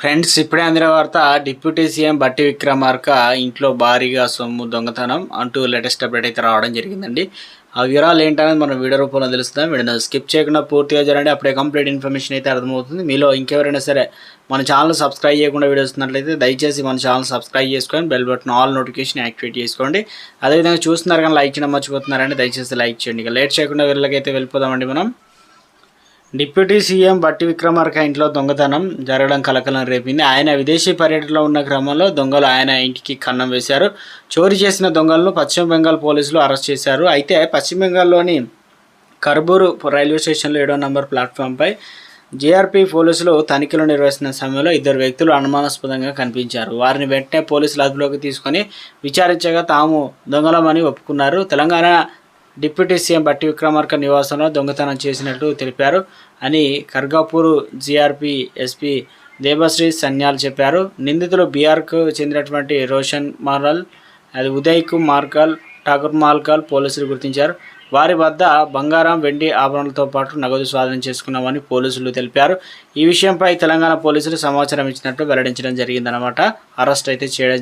Friends ఇప్పుడే అందిన వార్త డిప్యూటీ సీఎం బట్టి విక్రమార్క ఇంట్లో భారీగా సొమ్ము దొంగతనం అంటూ లేటెస్ట్ అప్డేట్ అయితే రావడం జరిగిందండి. ఆ వివరాలు ఏంటనేది మనం వీడియో రూపంలో తెలుస్తుందా వీడియో స్కిప్ చేయకుండా పూర్తిగా చూడండి. అప్పుడే కంప్లీట్ ఇన్ఫర్మేషన్ అయితే అర్థమవుతుంది. మీలో ఇంకెవరైనా సరే మన ఛానల్ సబ్స్క్రైబ్ చేయకుండా వీడియో వస్తున్నట్లయితే దయచేసి మన ఛానల్ సబ్స్క్రైబ్ చేసుకొని bell button all notification activate చేసుకోండి. అదేవిధంగా చూస్తున్నారు కానీ లైక్ చేయడం మర్చిపోతున్నారంటే దయచేసి లైక్ చేయండి. ఇక లేట్ చేయకుండా వీళ్ళకైతే వెళ్ళిపోదామండి మనం. డిప్యూటీ సీఎం బట్టి విక్రమార్క ఇంట్లో దొంగతనం జరగడం కలకలం రేపింది. ఆయన విదేశీ పర్యటనలో ఉన్న క్రమంలో దొంగలు ఆయన ఇంటికి కన్నం వేశారు. చోరీ చేసిన దొంగలను పశ్చిమ బెంగాల్ పోలీసులు అరెస్ట్ చేశారు. అయితే పశ్చిమ బెంగాల్లోని కర్బూరు రైల్వే స్టేషన్లో ఏడో నంబర్ ప్లాట్ఫామ్పై జేఆర్పీ పోలీసులు తనిఖీలు నిర్వహిస్తున్న సమయంలో ఇద్దరు వ్యక్తులు అనుమానాస్పదంగా కనిపించారు. వారిని వెంటనే పోలీసులు అదుపులోకి తీసుకొని విచారించగా తాము దొంగలమని ఒప్పుకున్నారు. తెలంగాణ డిప్యూటీ సీఎం బట్టి విక్రమార్క నివాసంలో దొంగతనం చేసినట్లు తెలిపారు అని ఖర్గాపూర్ జీఆర్పీ ఎస్పీ దేవశ్రీ సన్యాల్ చెప్పారు. నిందితులు బీఆర్కు చెందినటువంటి రోషన్ మార్కల్ అది ఉదయ్ మార్కల్ ఠాకూర్ మాల్కల్ పోలీసులు గుర్తించారు. వారి వద్ద బంగారం వెండి ఆభరణలతో పాటు నగదు స్వాధీనం చేసుకున్నామని పోలీసులు తెలిపారు. ఈ విషయంపై తెలంగాణ పోలీసులు సమాచారం ఇచ్చినట్టు వెల్లడించడం జరిగిందనమాట అరెస్ట్ అయితే చేయడం